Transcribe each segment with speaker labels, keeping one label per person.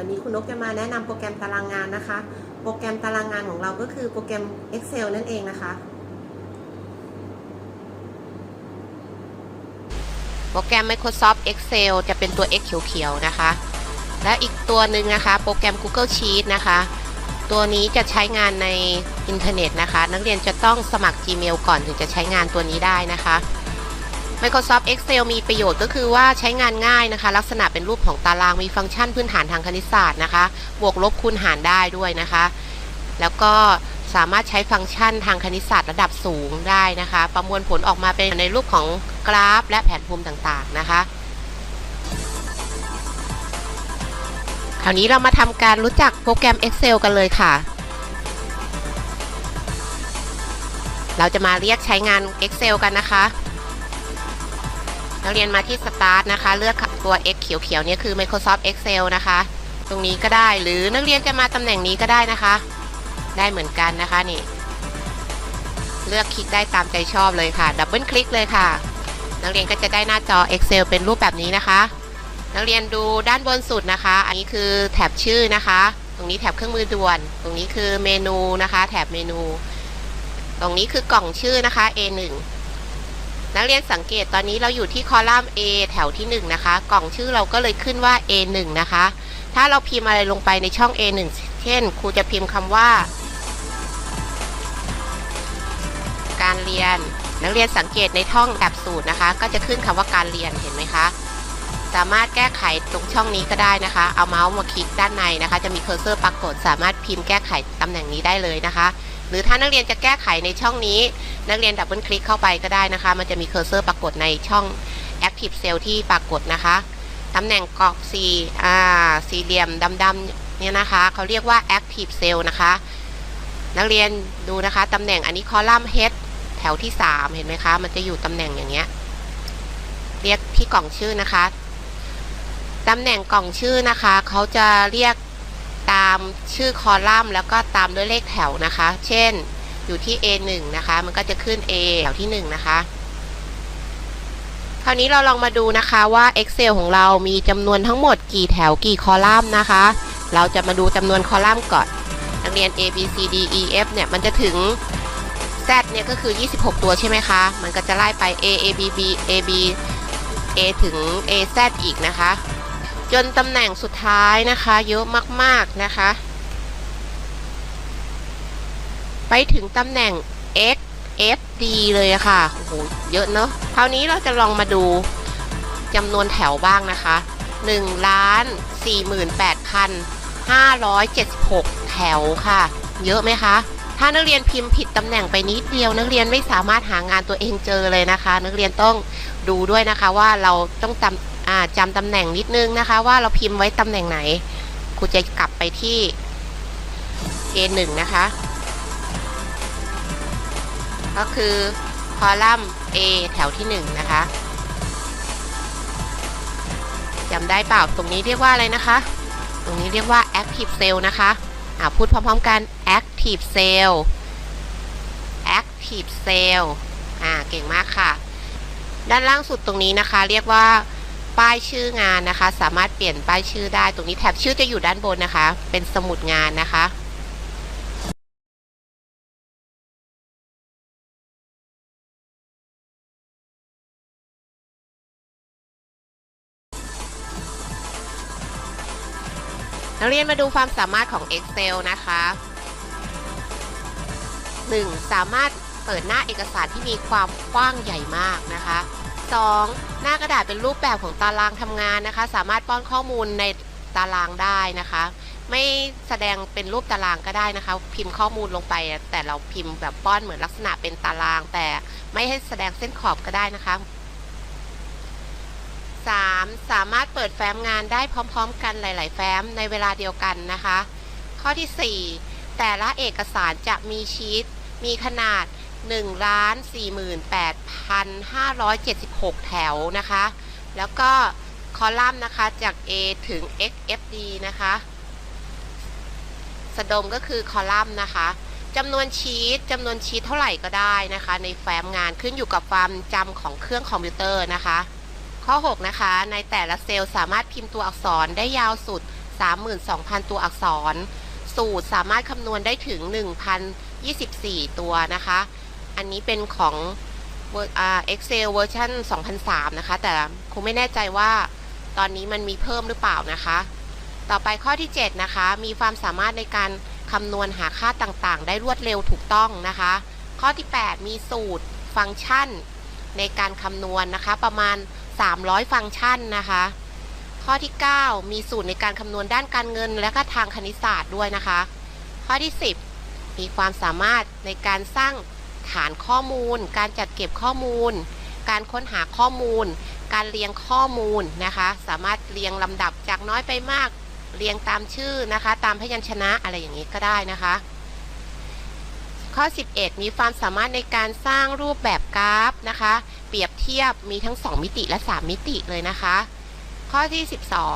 Speaker 1: วันนี้คุณนกจะมาแนะนำโปรแกรมตารางงานนะคะ โปรแกรมตารางงานของเราก็คือโปรแกรม Excel นั่นเองนะคะ
Speaker 2: โปรแกรม Microsoft Excel จะเป็นตัว X เขียวๆนะคะ และอีกตัวหนึ่งนะคะ โปรแกรม Google Sheet นะคะ ตัวนี้จะใช้งานในอินเทอร์เน็ตนะคะ นักเรียนจะต้องสมัคร Gmail ก่อนถึงจะใช้งานตัวนี้ได้นะคะ Microsoft Excel มีประโยชน์ก็คือว่าใช้งานง่ายนะคะ ลักษณะเป็นรูปของตารางมีฟังก์ชันพื้นฐานทางคณิตศาสตร์นะคะ บวกลบคูณหารได้ด้วยนะคะ แล้วก็สามารถใช้ฟังก์ชันทางคณิตศาสตร์ระดับสูงได้นะคะ ประมวลผลออกมาเป็นในรูปของกราฟ และแผนภูมิต่างๆนะคะคราวนี้เรามาทำการรู้จักโปรแกรม Excel กันเลยค่ะ เราจะมาเรียกใช้งาน Excel กันนะคะ นักเรียนมาที่ Start นะคะ เลือกตัว X เขียวๆเนี่ยคือ Microsoft Excel นะคะ ตรงนี้ก็ได้หรือนักเรียนจะมาตำแหน่งนี้ก็ได้นะคะ ได้เหมือนกันนะคะนี่ เลือกคลิกได้ตามใจชอบเลยค่ะ ดับเบิลคลิกเลยค่ะ นักเรียนก็จะได้หน้าจอ Excel เป็นรูปแบบนี้นะคะ นักเรียนดูด้านบนสุดนะคะ อันนี้คือแถบชื่อนะคะ ตรงนี้แถบเครื่องมือด่วน ตรงนี้คือเมนูนะคะ แถบเมนู ตรงนี้คือกล่องชื่อนะคะ A1 นักเรียนสังเกตตอนนี้เราอยู่ที่คอลัมน์ A แถวที่ 1 นะคะ กล่องชื่อเราก็เลยขึ้นว่า A1 นะคะ ถ้าเราพิมพ์อะไรลงไปในช่อง A1 เช่น ครูจะพิมพ์คำว่า การเรียน นักเรียนสังเกตในท่องแอบสูตรนะคะ ก็จะขึ้นคำว่าการเรียนเห็นไหมคะ สามารถแก้ไขตรงช่องนี้ก็ได้นะคะ เอาเมาส์มาคลิกด้านในนะคะ จะมีเคอร์เซอร์ปรากฏ สามารถพิมพ์แก้ไขตำแหน่งนี้ได้เลยนะคะ หรือถ้านักเรียนจะแก้ไขในช่องนี้ นักเรียนดับเบิลคลิกเข้าไปก็ได้นะคะ มันจะมีเคอร์เซอร์ปรากฏในช่อง Active Cell ที่ปรากฏนะคะตำแหน่งกรอบสีอ่าสี่เหลี่ยมดำๆเนี่ยนะคะเขาเรียกว่า Active Cell นะคะ นักเรียนดูนะคะตำแหน่งอันนี้คอลัมน์ Head แถวที่ 3 เห็นไหมคะ มันจะอยู่ตำแหน่งอย่างเงี้ยเรียกที่กล่องชื่อนะคะตำแหน่งกล่องชื่อนะคะ เขาจะเรียก ตามชื่อคอลัมน์แล้วก็ตามด้วยเลขแถวนะคะ เช่นอยู่ที่ A1 นะคะ มันก็จะขึ้น A แถวที่ 1 นะคะ คราวนี้เราลองมาดูนะคะว่า Excel ของเรามีจำนวนทั้งหมดกี่แถวกี่คอลัมน์นะคะ เราจะมาดูจำนวนคอลัมน์ก่อน นักเรียน A B C D E F เนี่ยมันจะถึง Z เนี่ยก็คือ 26 ตัวใช่ไหมคะ มันก็จะไล่ไป A A B B A B A ถึง A Z อีกนะคะ จนตำแหน่งสุดท้ายนะคะ เยอะมากๆนะคะ ไปถึงตำแหน่ง X F D เลยะค่ะโอ้โหเยอะเนอะคราวนี้เราจะลองมาดูจำนวนแถวบ้างนะคะ1ล้าน48,576 แถวค่ะ เยอะไหมคะ ถ้านักเรียนพิมพ์ผิดตำแหน่งไปนิดเดียวนักเรียนไม่สามารถหางานตัวเองเจอเลยนะคะ นักเรียนต้องดูด้วยนะคะว่าเราต้องจำ จำตำแหน่งนิดนึงนะคะ ว่าเราพิมพ์ไว้ตำแหน่งไหนครูจะกลับไปที่ A1 นะคะ ก็คือคอลัมน์ A แถวที่ 1 นะคะจำได้เปล่าตรงนี้เรียกว่าอะไรนะคะ ตรงนี้เรียกว่า active cell นะคะอ่าพูดพร้อมๆกัน active cell active cell อ่าเก่งมากค่ะ ด้านล่างสุดตรงนี้นะคะ เรียกว่า ป้ายชื่องานนะคะ สามารถเปลี่ยนป้ายชื่อได้ ตรงนี้แถบชื่อจะอยู่ด้านบนนะคะ เป็นสมุดงานนะคะนักเรียนมาดูความสามารถของ Excel นะคะ 1. สามารถเปิดหน้าเอกสารที่มีความกว้างใหญ่มากนะคะ 2. หน้ากระดาษเป็นรูปแบบของตารางทำงานนะคะ สามารถป้อนข้อมูลในตารางได้นะคะ ไม่แสดงเป็นรูปตารางก็ได้นะคะ พิมพ์ข้อมูลลงไป แต่เราพิมพ์แบบป้อนเหมือนลักษณะเป็นตาราง แต่ไม่ให้แสดงเส้นขอบก็ได้นะคะ 3. สามารถเปิดแฟ้มงานได้พร้อม ๆ กันหลาย ๆ แฟ้มในเวลาเดียวกันนะคะ ข้อที่ 4 แต่ละเอกสารจะมีชีตมีขนาด 1,48,576 แถวนะคะ แล้วก็คอลัมน์นะคะจาก A ถึง XFD นะคะสดมก็คือคอลัมน์นะคะจำนวนชีตจำนวนชีตเท่าไหร่ก็ได้นะคะ ในแฟ้มงานขึ้นอยู่กับความจำของเครื่องคอมพิวเตอร์นะคะ ข้อ 6 นะคะ ในแต่ละเซลล์สามารถพิมพ์ตัวอักษรได้ยาวสุด 32,000 ตัวอักษร สูตรสามารถคำนวณได้ถึง 1,024 ตัวนะคะ อันนี้เป็นของเวอร์อ่า Excel เวอร์ชัน2003 นะคะ แต่คงไม่แน่ใจว่าตอนนี้มันมีเพิ่มหรือเปล่านะคะ ต่อไปข้อที่ 7 นะคะ มีความสามารถในการคำนวณหาค่าต่างๆ ได้รวดเร็วถูกต้องนะคะ ข้อที่ 8 มีสูตรฟังก์ชัน ในการคำนวณนะคะ ประมาณ 300 ฟังก์ชันนะคะ ข้อที่ 9 มีสูตรในการคำนวณด้านการเงิน และก็ทางคณิตศาสตร์ด้วยนะคะ ข้อที่ 10 มีความสามารถในการสร้าง ฐานข้อมูล การจัดเก็บข้อมูล การค้นหาข้อมูล การเรียงข้อมูลนะคะ สามารถเรียงลำดับจากน้อยไปมากเรียงตามชื่อนะคะ ตามพยัญชนะอะไรอย่างนี้ก็ได้นะคะ ข้อ 11 มีความสามารถในการสร้างรูปแบบกราฟนะคะ เปรียบเทียบมีทั้ง 2 มิติและ 3 มิติเลยนะคะ ข้อที่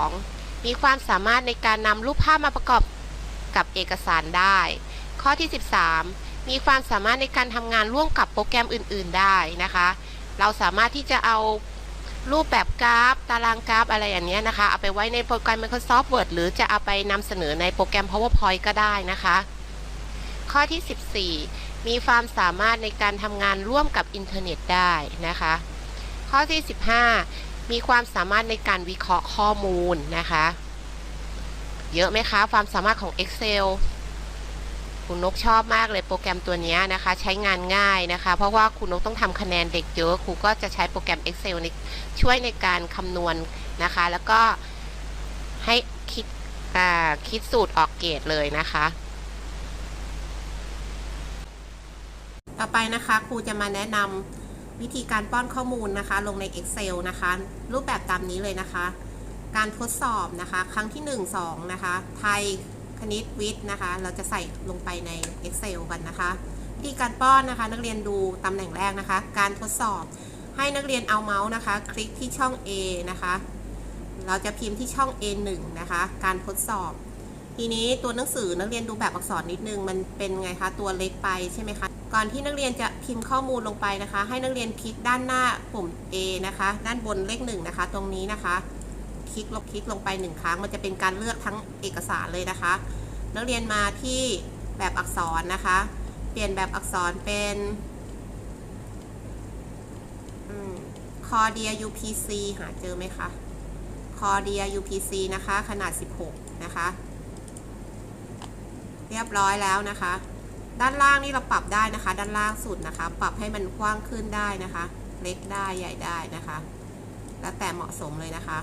Speaker 2: 12 มีความสามารถในการนำรูปภาพมาประกอบกับเอกสารได้ ข้อที่ 13 มีความสามารถในการทำงานร่วมกับโปรแกรมอื่น ๆได้นะคะ เราสามารถที่จะเอารูปแบบกราฟ ตารางกราฟอะไรอย่างเนี้ยนะคะ เอาไปไว้ในโปรแกรม Microsoft Word หรือจะเอาไปนำเสนอในโปรแกรม PowerPoint ก็ได้นะคะ ข้อที่ 14 มีความสามารถในการทำงานร่วมกับอินเทอร์เน็ตได้นะคะ ข้อที่ 15 มีความสามารถในการวิเคราะห์ข้อมูลนะคะ เยอะไหมคะ ความสามารถของ Excel คุณนกชอบมากเลยโปรแกรมตัวนี้นะคะ ใช้งานง่ายนะคะ เพราะว่าคุณนกต้องทำคะแนนเด็กเยอะครูก็จะใช้โปรแกรม Excel ในช่วยในการคำนวณนะคะ แล้วก็ให้คิดคิดสูตรออกเกรดเลยนะคะ
Speaker 1: ต่อไปนะคะครูจะมาแนะนำวิธีการป้อนข้อมูลนะคะ ลงใน Excel นะคะ รูปแบบตามนี้เลยนะคะ การทดสอบนะคะ ครั้งที่ 1 2 นะคะ ไทย คณิตวิทย์นะคะ เราจะใส่ลงไปใน Excel กันนะคะ วิธีการป้อนนะคะ นักเรียนดูตำแหน่งแรกนะคะ การทดสอบให้นักเรียนเอาเมาส์นะคะ คลิกที่ช่อง A นะคะ เราจะพิมพ์ที่ช่อง A1 นะคะ การทดสอบ ทีนี้ตัวหนังสือนักเรียนดูแบบอักษรนิดนึง มันเป็นไงคะ ตัวเล็กไปใช่ไหมคะ ก่อนที่นักเรียนจะพิมพ์ข้อมูลลงไปนะคะ ให้นักเรียนคลิกด้านหน้าปุ่ม A นะคะ ด้านบนเลขหนึ่งนะคะ ตรงนี้นะคะ คลิกลงคลิกลงไปหนึ่งครั้ง มันจะเป็นการเลือกทั้งเอกสารเลยนะคะ นักเรียนมาที่แบบอักษรนะคะ เปลี่ยนแบบอักษรเป็นคอเดีย UPC หาเจอไหมคะคอเดีย UPC นะคะ ขนาด 16 นะคะ เรียบร้อยแล้วนะคะ ด้านล่างนี่เราปรับได้นะคะ ด้านล่างสุดนะคะ ปรับให้มันกว้างขึ้นได้นะคะ เล็กได้ใหญ่ได้นะคะ แล้วแต่เหมาะสมเลยนะคะ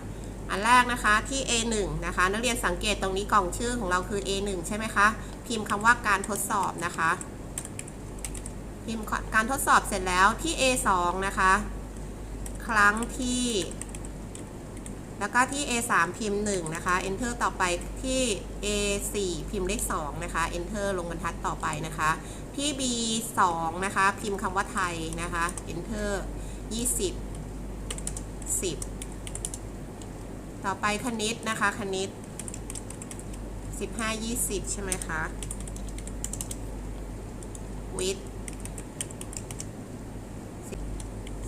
Speaker 1: อันแรกนะคะที่ A1 นะคะนักเรียนสังเกตตรงนี้กล่องชื่อของเราคือ A1 ใช่ไหมคะพิมพ์คำว่าการทดสอบนะคะ พิมพ์การทดสอบเสร็จแล้วที่ A2 นะคะ ครั้งที่ แล้วก็ที่ A3 พิมพ์1นะคะ Enter ต่อไปที่ A4 พิมพ์เลข2นะคะ Enter ลงบรรทัดต่อไปนะคะ ที่ B2 นะคะ พิมพ์คำว่าไทยนะคะ Enter 20 10 ต่อไปคณิตนะคะ คณิต 15 20 ใช่ไหมคะ วิทย์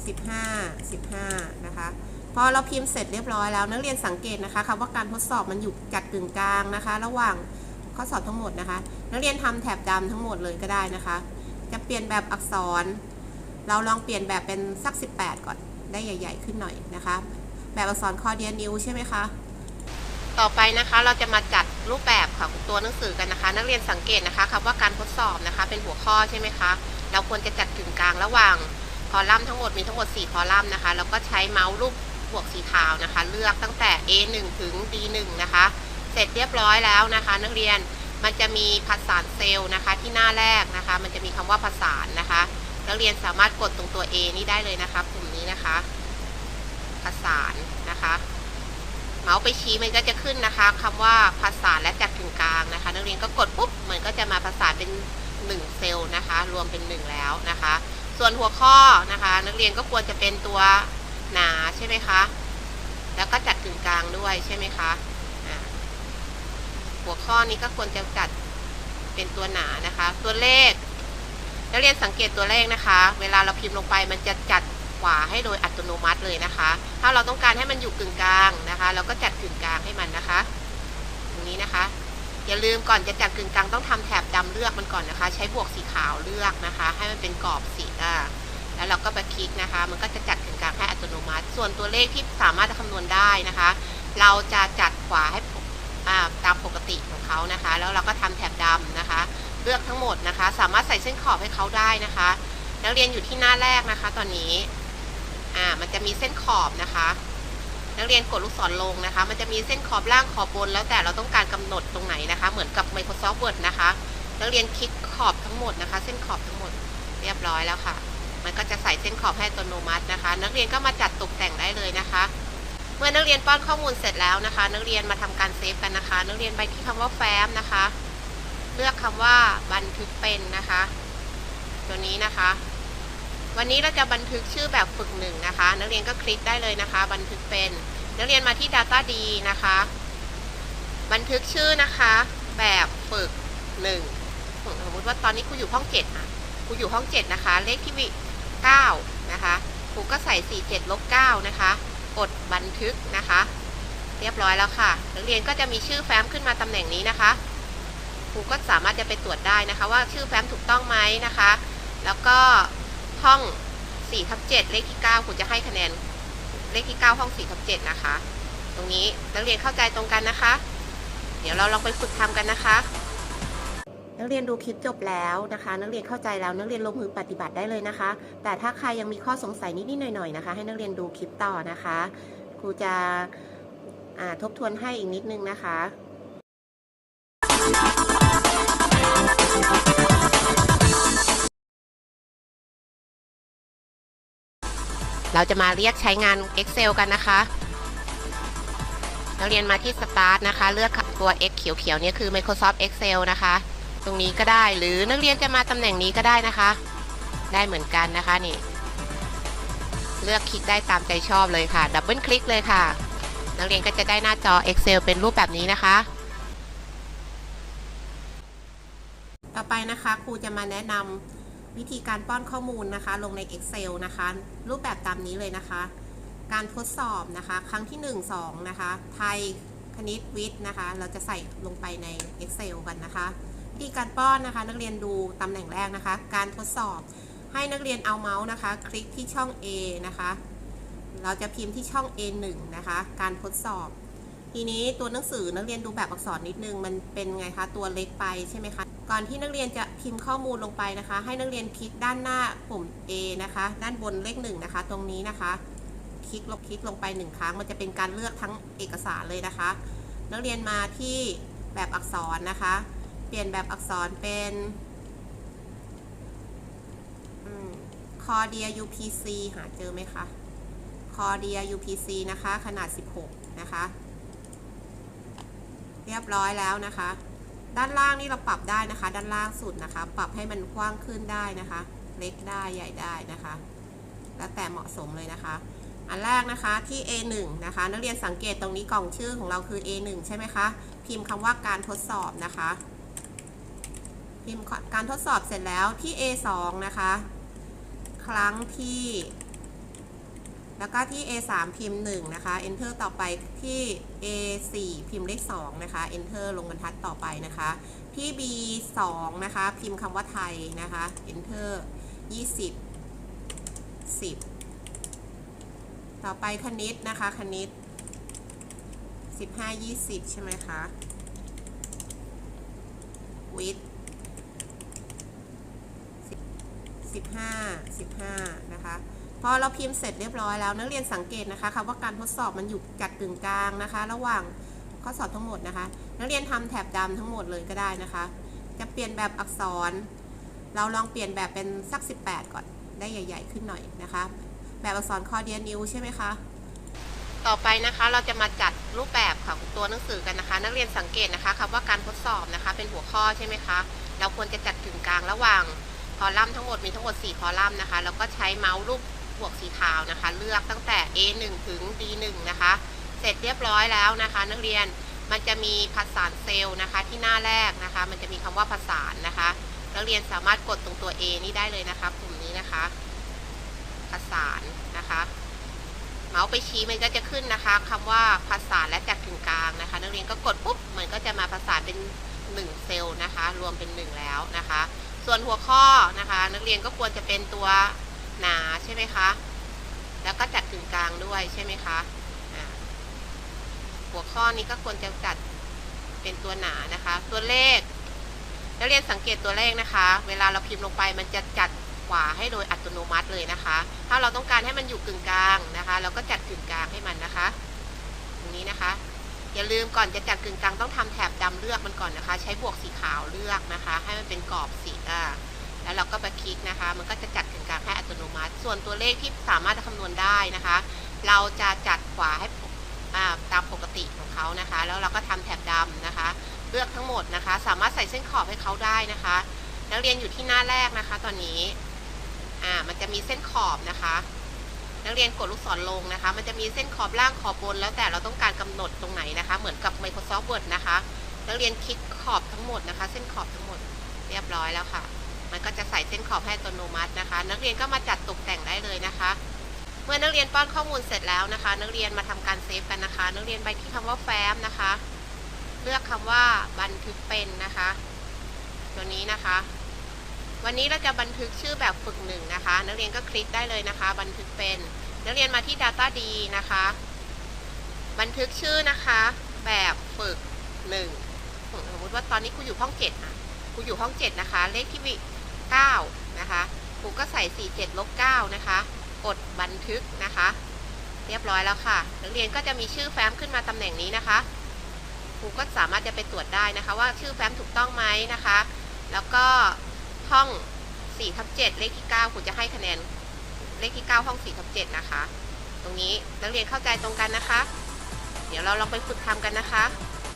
Speaker 1: 15 15 นะคะ พอเราพิมพ์เสร็จเรียบร้อยแล้ว นักเรียนสังเกตนะคะคำว่าการทดสอบมันอยู่จัดกึ่งกลางนะคะ ระหว่างข้อสอบทั้งหมดนะคะ นักเรียนทำแถบดำทั้งหมดเลยก็ได้นะคะ จะเปลี่ยนแบบอักษร เราลองเปลี่ยนแบบเป็นสัก 18 ก่อนได้ใหญ่ ๆ ขึ้นหน่อยนะคะ แบบอักษรคอเดียนิวใช่ไหมคะ
Speaker 2: ต่อไปนะคะเราจะมาจัดรูปแบบของตัวหนังสือกันนะคะ นักเรียนสังเกตนะคะคำว่าการทดสอบนะคะเป็นหัวข้อใช่ไหมคะเราควรจะจัดกึ่งกลางระหว่างคอลัมน์ทั้งหมดมีทั้งหมด 4 คอลัมน์นะคะแล้วก็ใช้เมาส์รูปบวกสีขาวนะคะ เลือกตั้งแต่ A1 ถึง D1 นะคะ เสร็จเรียบร้อยแล้วนะคะ นักเรียนมันจะมีผสานเซลล์นะคะ ที่หน้าแรกนะคะ มันจะมีคำว่าผสานนะคะ นักเรียนสามารถกดตรงตัว A นี้ได้เลยนะคะปุ่มนี้นะคะ ผสานนะคะ เมาส์ไปชี้มันก็จะขึ้นนะคะคำว่าภาษานและจัดถึงกลางนะคะ นักเรียนก็กดปุ๊บมันก็จะมาภาษานเป็น 1 เซลล์นะคะ รวมเป็น 1 แล้วนะคะ ส่วนหัวข้อนะคะ นักเรียนก็ควรจะเป็นตัวหนาใช่ไหมคะแล้วก็จัดถึงกลางด้วยใช่ไหมคะะหัวข้อนี้ก็ควรจะจัดเป็นตัวหนานะคะ ตัวเลขนักเรียนสังเกตตัวเลขนะคะ เวลาเราพิมพ์ลงไปมันจะจัด ขวาให้โดยอัตโนมัติเลยนะคะ ถ้าเราต้องการให้มันอยู่กึ่งกลางนะคะ เราก็จัดกึ่งกลางให้มันนะคะ ตรงนี้นะคะ อย่าลืมก่อนจะจัดกึ่งกลางต้องทำแถบดำเลือกมันก่อนนะคะ ใช้บวกสีขาวเลือกนะคะ ให้มันเป็นกรอบสีอ่าแล้วเราก็ไปคลิกนะคะ มันก็จะจัดกึ่งกลางให้อัตโนมัติ ส่วนตัวเลขที่สามารถจะคำนวณได้นะคะ เราจะจัดขวาให้ตามปกติของเขานะคะ แล้วเราก็ทำแถบดำนะคะ เลือกทั้งหมดนะคะ สามารถใส่เส้นขอบให้เขาได้นะคะนักเรียนอยู่ที่หน้าแรกนะคะ ตอนนี้ อ่ามันจะมีเส้นขอบนะคะ นักเรียนกดลูกศรลงนะคะ มันจะมีเส้นขอบล่างขอบบน แล้วแต่เราต้องการกำหนดตรงไหนนะคะ เหมือนกับ Microsoft Word นะคะ นักเรียนคลิกขอบทั้งหมดนะคะ เส้นขอบทั้งหมดเรียบร้อยแล้วค่ะ มันก็จะใส่เส้นขอบให้อัตโนมัตินะคะ นักเรียนก็มาจัดตกแต่งได้เลยนะคะ เมื่อนักเรียนป้อนข้อมูลเสร็จแล้วนะคะ นักเรียนมาทำการเซฟกันนะคะ นักเรียนไปที่คำว่าแฟ้มนะคะ เลือกคำว่าบันทึกเป็นนะคะ ตัวนี้นะคะ วันนี้เราจะบันทึกชื่อแบบฝึกหนึ่งนะคะ นักเรียนก็คลิกได้เลยนะคะ บันทึกเป็น นักเรียนมาที่ Data D นะคะ บันทึกชื่อนะคะ แบบฝึกหนึ่งสมมติว่าตอนนี้ครูอยู่ห้องเจ็ดอะครูอยู่ห้องเจ็ดนะคะ เลขที่วิเก้านะคะครูก็ใส่สี่เจ็ดลบเก้านะคะ กดบันทึกนะคะ เรียบร้อยแล้วค่ะ นักเรียนก็จะมีชื่อแฟ้มขึ้นมาตำแหน่งนี้นะคะครูก็สามารถจะไปตรวจได้นะคะ ว่าชื่อแฟ้มถูกต้องไหมนะคะ แล้วก็ ห้อง4ทับ7เลขที่ 9ครูจะให้คะแนนเลขที่ 9 ห้อง4ทับ7นะคะ ตรงนี้นักเรียนเข้าใจตรงกันนะคะ เดี๋ยวเราลองไปฝึกทำกันนะคะ นักเรียนดูคลิปจบแล้วนะคะ นักเรียนเข้าใจแล้วนักเรียนลงมือปฏิบัติได้เลยนะคะ แต่ถ้าใครยังมีข้อสงสัยนิดๆหน่อยๆนะคะ ให้นักเรียนดูคลิปต่อนะคะครูจะทบทวนให้อีกนิดนึงนะคะ เราจะมาเรียกใช้งาน Excel กันนะคะนักเรียนมาที่ Start นะคะ เลือกตัว X เขียวๆเนี่ยคือ Microsoft Excel นะคะ ตรงนี้ก็ได้หรือนักเรียนจะมาตำแหน่งนี้ก็ได้นะคะ ได้เหมือนกันนะคะนี่ เลือกคลิกได้ตามใจชอบเลยค่ะ ดับเบิลคลิกเลยค่ะ นักเรียนก็จะได้หน้าจอ Excel เป็นรูปแบบนี้นะคะ
Speaker 1: ต่อไปนะคะครูจะมาแนะนำ วิธีการป้อนข้อมูลนะคะ ลงใน Excel นะคะ รูปแบบตามนี้เลยนะคะ การทดสอบนะคะ ครั้งที่ 1 2 นะคะ ไทยคณิตวิทย์นะคะ เราจะใส่ลงไปใน Excel กันนะคะ วิธีการป้อนนะคะ นักเรียนดูตำแหน่งแรกนะคะ การทดสอบให้นักเรียนเอาเมาส์นะคะ คลิกที่ช่อง A นะคะ เราจะพิมพ์ที่ช่อง A1 นะคะ การทดสอบ ทีนี้ตัวหนังสือนักเรียนดูแบบอักษรนิดนึง มันเป็นไงคะ ตัวเล็กไปใช่ไหมคะ ก่อนที่นักเรียนจะพิมพ์ข้อมูลลงไปนะคะ ให้นักเรียนคลิกด้านหน้าปุ่ม A นะคะ ด้านบนเลขหนึ่งนะคะ ตรงนี้นะคะ คลิกลงคลิกลงไปหนึ่งครั้ง มันจะเป็นการเลือกทั้งเอกสารเลยนะคะ นักเรียนมาที่แบบอักษรนะคะ เปลี่ยนแบบอักษรเป็นคอเดีย UPC หาเจอไหมคะคอเดีย UPC นะคะ ขนาด 16 นะคะ เรียบร้อยแล้วนะคะ ด้านล่างนี่เราปรับได้นะคะ ด้านล่างสุดนะคะ ปรับให้มันกว้างขึ้นได้นะคะ เล็กได้ใหญ่ได้นะคะ แล้วแต่เหมาะสมเลยนะคะ อันแรกนะคะที่ A1 นะคะ นักเรียนสังเกตตรงนี้กล่องชื่อของเราคือ A1 ใช่ไหมคะ พิมพ์คำว่าการทดสอบนะคะ พิมพ์การทดสอบเสร็จแล้วที่ A2 นะคะ ครั้งที่ แล้วก็ที่ A3 พิมพ์1นะคะ Enter ต่อไปที่ A4 พิมพ์เลข2นะคะ Enter ลงบรรทัดต่อไปนะคะ ที่ B2 นะคะ พิมพ์คำว่าไทยนะคะ Enter 20 10 ต่อไปคณิตนะคะ คณิต 15 20 ใช่ไหมคะวิทย์15 15 นะคะ พอเราพิมพ์เสร็จเรียบร้อยแล้วนักเรียนสังเกตนะคะคำว่าการทดสอบมันอยู่จัดกึ่งกลางนะคะ ระหว่างข้อสอบทั้งหมดนะคะ นักเรียนทำแถบดำทั้งหมดเลยก็ได้นะคะ จะเปลี่ยนแบบอักษร เราลองเปลี่ยนแบบเป็นสัก 18 ก่อนได้ใหญ่ ๆ ขึ้นหน่อยนะคะ แบบอักษรคอเดียนิวใช่ไหมคะต่อไปนะคะเราจะมาจัดรูปแบบของตัวหนังสือกันนะคะ นักเรียนสังเกตนะคะคำว่าการทดสอบนะคะ เป็นหัวข้อใช่ไหมคะเราควรจะจัดกึ่งกลางระหว่างคอลัมน์ทั้งหมดมีทั้งหมด 4 คอลัมน์นะคะแล้วก็ใช้เมาส์รูป บวกสีขาวนะคะ เลือกตั้งแต่ A1 ถึง D1 นะคะ เสร็จเรียบร้อยแล้วนะคะ นักเรียนมันจะมีผสาเซลล์นะคะ ที่หน้าแรกนะคะ มันจะมีคำว่าผสานนะคะ นักเรียนสามารถกดตรงตัว A นี้ได้เลยนะคะปุ่มนี้นะคะผสานนะคะ
Speaker 2: เมาส์ไปชี้มันก็จะขึ้นนะคะคำว่าภาษาและจัดกึ่งกลางนะคะ นักเรียนก็กดปุ๊บมันก็จะมาภาษาเป็น1เซลล์นะคะ รวมเป็น 1 แล้วนะคะ ส่วนหัวข้อนะคะ นักเรียนก็ควรจะเป็นตัว หนาใช่ไหมคะ แล้วก็จัดกึ่งกลางด้วยใช่ไหมคะหัวข้อนี้ก็ควรจะจัดเป็นตัวหนานะคะ ตัวเลขนักเรียนสังเกตตัวเลขนะคะ เวลาเราพิมพ์ลงไปมันจะจัดขวาให้โดยอัตโนมัติเลยนะคะ ถ้าเราต้องการให้มันอยู่กึ่งกลางนะคะ เราก็จัดกึ่งกลางให้มันนะคะตรงนี้นะคะ อย่าลืมก่อนจะจัดกึ่งกลางต้องทำแถบดำเลือกมันก่อนนะคะ ใช้บวกสีขาวเลือกนะคะ ให้มันเป็นกรอบสีอ่า แล้วเราก็ไปคลิกนะคะ มันก็จะจัดกึ่งกลางให้อัตโนมัติ ส่วนตัวเลขที่สามารถจะคำนวณได้นะคะ เราจะจัดขวาให้ตามปกติของเขานะคะ แล้วเราก็ทำแถบดำนะคะ เลือกทั้งหมดนะคะ สามารถใส่เส้นขอบให้เขาได้นะคะ นักเรียนอยู่ที่หน้าแรกนะคะ ตอนนี้อ่ามันจะมีเส้นขอบนะคะ นักเรียนกดลูกศรลงนะคะ มันจะมีเส้นขอบล่างขอบบน แล้วแต่เราต้องการกำหนดตรงไหนนะคะ เหมือนกับ Microsoft Word นะคะ นักเรียนคลิกขอบทั้งหมดนะคะ เส้นขอบทั้งหมดเรียบร้อยแล้วค่ะ มันก็จะใส่เส้นขอบให้อัตโนมัตินะคะ นักเรียนก็มาจัดตกแต่งได้เลยนะคะ เมื่อนักเรียนป้อนข้อมูลเสร็จแล้วนะคะ นักเรียนมาทำการเซฟกันนะคะ นักเรียนไปที่คำว่าแฟ้มนะคะ เลือกคำว่าบันทึกเป็นนะคะ ตัวนี้นะคะ วันนี้เราจะบันทึกชื่อแบบฝึกหนึ่งนะคะ นักเรียนก็คลิกได้เลยนะคะ บันทึกเป็น นักเรียนมาที่ Data D นะคะ บันทึกชื่อนะคะ แบบฝึกหนึ่งสมมติว่าตอนนี้ครูอยู่ห้องเจ็ดนะครูอยู่ห้องเจ็ดนะคะ เลขที่ วิเก้านะคะครูก็ใส่สี่เจ็ดลบเก้านะคะ กดบันทึกนะคะ เรียบร้อยแล้วค่ะ นักเรียนก็จะมีชื่อแฟ้มขึ้นมาตำแหน่งนี้นะคะครูก็สามารถจะไปตรวจได้นะคะ ว่าชื่อแฟ้มถูกต้องไหมนะคะ แล้วก็ห้อง4ทับ7เลขที่ 9ครูจะให้คะแนนเลขที่ 9 ห้อง4ทับ7นะคะ ตรงนี้นักเรียนเข้าใจตรงกันนะคะ เดี๋ยวเราลองไปฝึกทำกันนะคะ